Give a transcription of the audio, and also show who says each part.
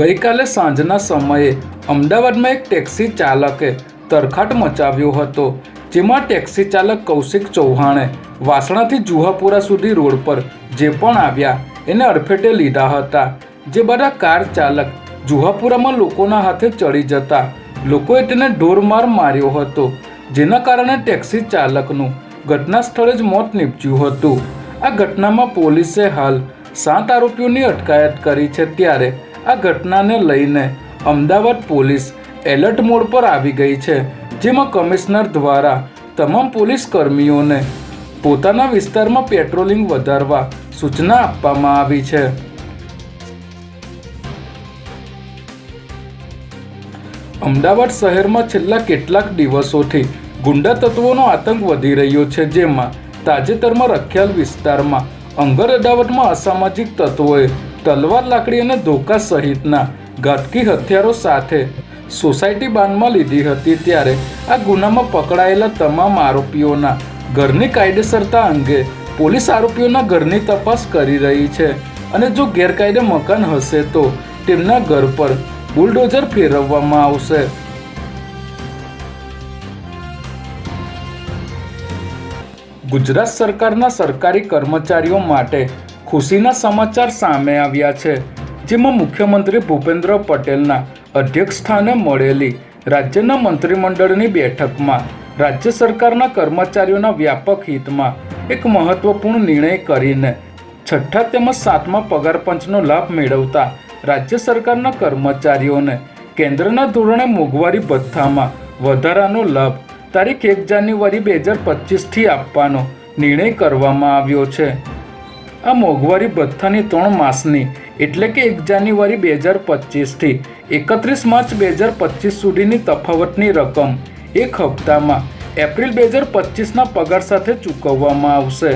Speaker 1: ગઈકાલે સાંજના સમયે અમદાવાદમાં એક ટેક્સી ચાલકે તરખાટ મચાવ્યો હતો, જેમાં ટેક્સી ચાલક કૌશિક ચૌહાણે વાસણાથી જુહાપુરા સુધી રોડ પર જે પણ આવ્યા એને અડફેટે લીધા હતા, જે બધા કાર ચાલક જુહાપુરામાં લોકોના હાથે ચડી જતા લોકોએ તેને ઢોરમાર માર્યો હતો, જેના કારણે ટેક્સી ચાલકનું ઘટના સ્થળે જ મોત નીપજ્યું હતું. આ ઘટનામાં પોલીસે હાલ સાત આરોપીઓની અટકાયત કરી છે, ત્યારે આ ઘટનાને લઈને અમદાવાદ પોલીસ એલર્ટ મોડ પર આવી ગઈ છે, જેમાં કમિશનર દ્વારા તમામ પોલીસ કર્મીઓને પોતાના વિસ્તારમાં પેટ્રોલિંગ વધારવા સૂચના આપવામાં આવી છે. અમદાવાદ શહેરમાં છેલ્લા કેટલાક દિવસોથી ગુંડા તત્વોનો આતંક વધી રહ્યો છે, જેમાં તાજેતરમાં રખિયાલ વિસ્તારમાં અંગર અદાવતમાં અસામાજિક તત્વોએ તલવાર લાકડી અને ધોકા સહિતના ઘટકી હથિયારો સાથે સોસાયટી બાંધમાં લીધી હતી ત્યારે આ ગુનામાં પકડાયેલા તમામ આરોપીઓના ઘરની કાયદેસરતા અંગે પોલીસ આરોપીઓના ઘરની તપાસ કરી રહી છે. અને જો ગેરકાયદે મકાન હશે તો તેમના ઘર પર બુલડોઝર ફેરવવામાં આવશે. ગુજરાત સરકારના સરકારી કર્મચારીઓ માટે ખુશીના સમાચાર સામે આવ્યા છે, જેમાં મુખ્યમંત્રી ભૂપેન્દ્ર પટેલના અધ્યક્ષસ્થાને મળેલી રાજ્યના મંત્રીમંડળની બેઠકમાં રાજ્ય સરકારના કર્મચારીઓના વ્યાપક હિતમાં એક મહત્વપૂર્ણ નિર્ણય કરીને છઠ્ઠા તેમજ સાતમા પગાર પંચનો લાભ મેળવતા રાજ્ય સરકારના કર્મચારીઓને કેન્દ્રના ધોરણે મોંઘવારી ભથ્થામાં વધારાનો લાભ તારીખ એક જાન્યુઆરી બે હજાર પચીસથી આપવાનો નિર્ણય કરવામાં આવ્યો છે. આ મોંઘવારી ભથ્થાની ત્રણ માસની, એટલે કે એક જાન્યુઆરી બે હજાર પચીસથી, એકત્રીસ માર્ચ બે હજાર પચીસ સુધીની તફાવતની રકમ એક હપ્તામાં, એપ્રિલ બે હજાર પચીસના પગાર સાથે ચૂકવવામાં આવશે.